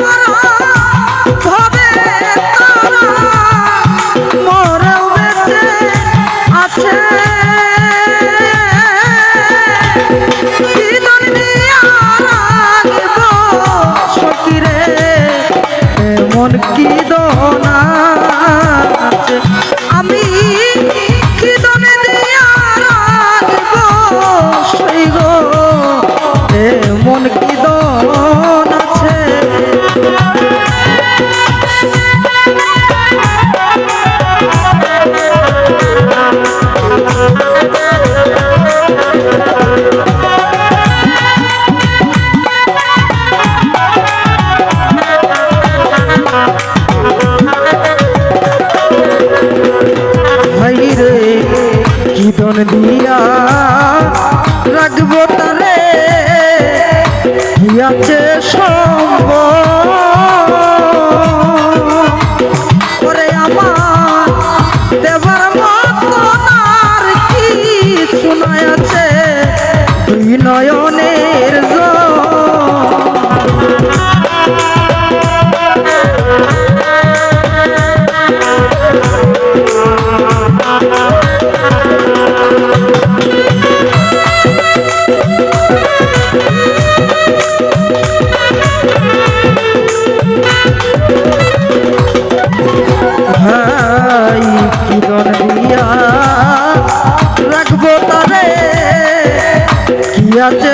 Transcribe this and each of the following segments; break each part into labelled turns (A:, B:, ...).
A: করো। আছে সম্ভব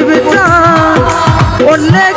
A: জীবটা অনেক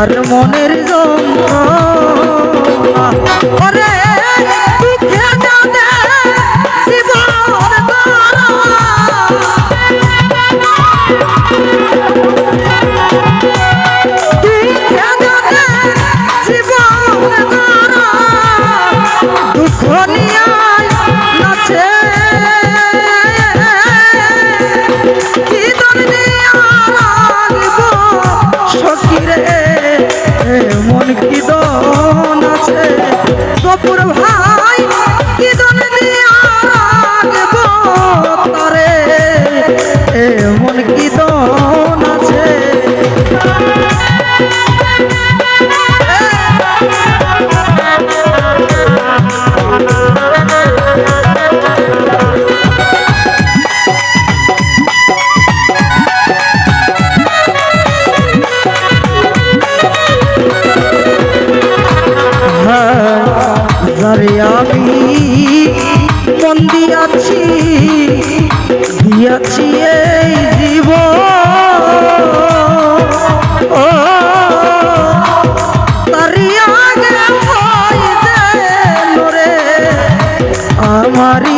A: আর মনের যন্ত্রণা। প্রভা দিয়াছি দিয়াছি এই জীব আমারি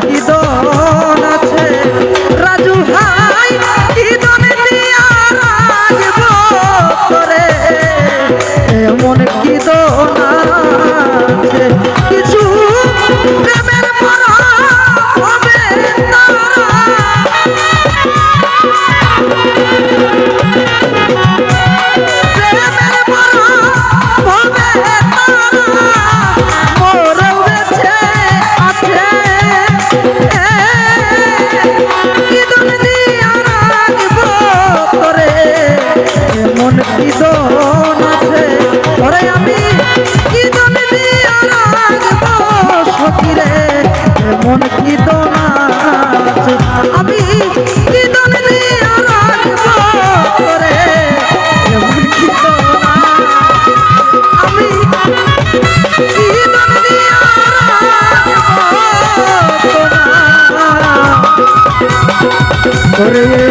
A: কি Correa.